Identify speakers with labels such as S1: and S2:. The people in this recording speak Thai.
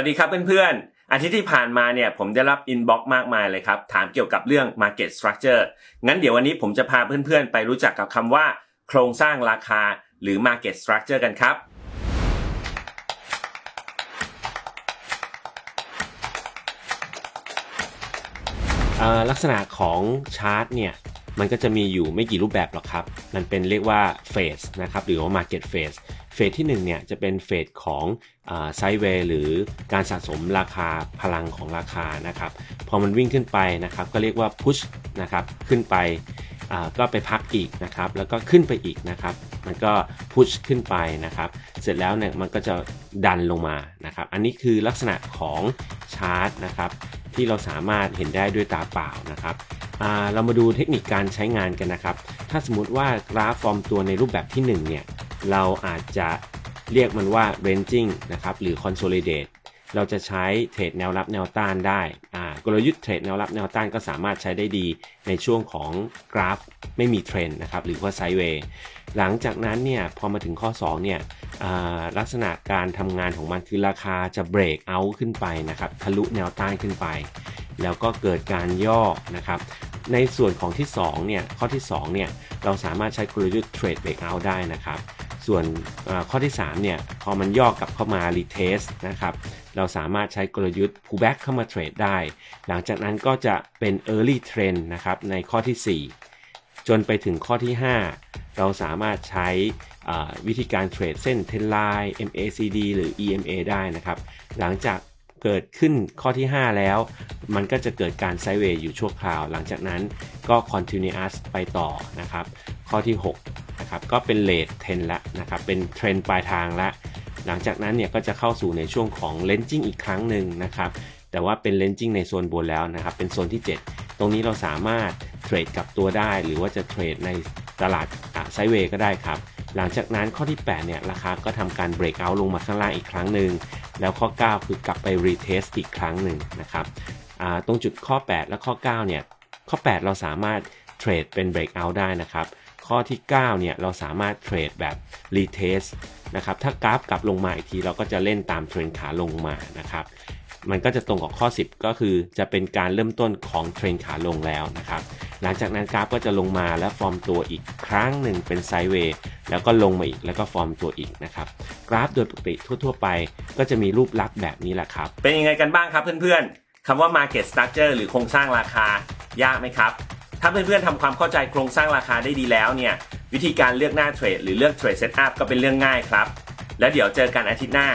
S1: สวัสดีครับเพื่อนๆ อาทิตย์ที่ผ่านมาเนี่ยผมได้รับอินบ็อกซ์มากมายเลยครับ ถามเกี่ยวกับเรื่อง Market Structure งั้นเดี๋ยววันนี้ผมจะพาเพื่อนๆ ไปรู้จักกับคำว่า โครงสร้างราคาหรือ Market Structure กันครับ
S2: ลักษณะของชาร์ตเนี่ย มันก็จะมีอยู่ไม่กี่รูปแบบหรอกครับ มันเป็นเรียกว่าเฟสนะครับ หรือว่า Market Phase เฟสที่1เนี่ยจะเป็นเฟสของไซด์เวย์หรือการสะสมราคาพลังของราคานะครับ พอมันวิ่งขึ้นไปนะครับ ก็เรียกว่าพุชนะครับขึ้นไปก็ไปพักอีกนะครับ แล้วก็ขึ้นไปอีกนะครับ มันก็พุชขึ้นไปนะครับ เสร็จแล้วเนี่ยมันก็จะดันลงมานะครับ อันนี้คือลักษณะของชาร์ตนะครับที่เราสามารถเห็นได้ด้วยตาเปล่านะครับเรามาดูเทคนิคการใช้งานกันนะครับ ถ้าสมมุติว่ากราฟฟอร์มตัวในรูปแบบที่1เนี่ย เราอาจจะเรียกมันว่า ranging นะครับ หรือ consolidate เราจะใช้เทรดแนวรับแนวต้านได้กลยุทธ์เทรดแนวรับแนวต้านก็สามารถใช้ได้ดีในช่วงของกราฟไม่มีเทรนด์นะครับ หรือว่าไซด์เวย์ หลังจากนั้นเนี่ยพอมาถึงข้อ 2 เนี่ยลักษณะการทำงานของมันคือราคาจะเบรกเอาขึ้นไปนะครับ ทะลุแนวต้านขึ้นไป แล้วก็เกิดการย่อนะครับในส่วนของที่2เนี่ยข้อที่2เนี่ยเราสามารถใช้กลยุทธ์ trade breakout ได้นะครับ ส่วนข้อที่3เนี่ยพอมันย่อกลับเข้ามา retest นะครับเราสามารถใช้กลยุทธ์ pullback เข้ามาเทรดได้ หลังจากนั้นก็จะเป็น early trend นะครับในข้อที่ 4 จนไปถึงข้อที่ 5 เราสามารถใช้วิธีการเทรดเส้น 10 line MACD หรือ EMA ได้นะครับ หลังจากเกิดขึ้นข้อที่ 5 แล้ว มันก็จะเกิดการไซเวย์อยู่ชั่วคราว หลังจากนั้นก็ continuous ไปต่อนะครับ ข้อที่ 6 นะครับก็เป็นเลท10ละนะครับเป็นเทรนปลายทางละหลังจากนั้นเนี่ยก็จะเข้าสู่ในช่วงของเลนจิ้งอีกครั้งหนึ่งนะครับแต่ว่าเป็นเลนจิ้งในโซนบนแล้วนะครับเป็นโซนที่ 7 ตรงนี้เราสามารถเทรดกลับตัวได้ หรือว่าจะเทรดในตลาดไซเวย์ก็ได้ครับหลังจากนั้นข้อที่ 8 เนี่ย ราคาก็ทำการเบรกเอาท์ลงมาข้างล่างอีกครั้งหนึ่ง แล้วข้อ 9 คือกลับไปรีเทสอีกครั้งหนึ่งนะครับตรงจุดข้อ 8 และข้อ 9 เนี่ย ข้อ 8 เราสามารถเทรดเป็นเบรกเอาท์ได้นะครับ ข้อที่ 9 เนี่ย เราสามารถเทรดแบบรีเทสนะครับ ถ้ากราฟกลับลงมาอีกทีเราก็จะเล่นตามเทรนขาลงมานะครับ มันก็จะตรงกับข้อ 10 ก็คือจะเป็นการเริ่มต้นของเทรนขาลงแล้วนะครับ หลังจากนั้นกราฟก็จะลงมาและฟอร์มตัวอีกครั้งหนึ่งเป็นไซด์เวย์แล้วก็ลงมาอีกแล้วก็ฟอร์มตัวอีกนะครับ กราฟโดยปกติทั่ว ๆ ไป ก็จะมีรูปลักษณ์แบบนี้แหละครับ
S1: เป็นยังไงกันบ้างครับเพื่อนๆคำว่า Market Structure หรือโครงสร้างราคายากไหมครับ ถ้าเพื่อนๆทำความเข้าใจโครงสร้างราคาได้ดีแล้วเนี่ย วิธีการเลือกหน้าเทรดหรือเลือกเทรดเซตอัพก็เป็นเรื่องง่ายครับ แล้วเดี๋ยวเจอกันอาทิตย์หน้า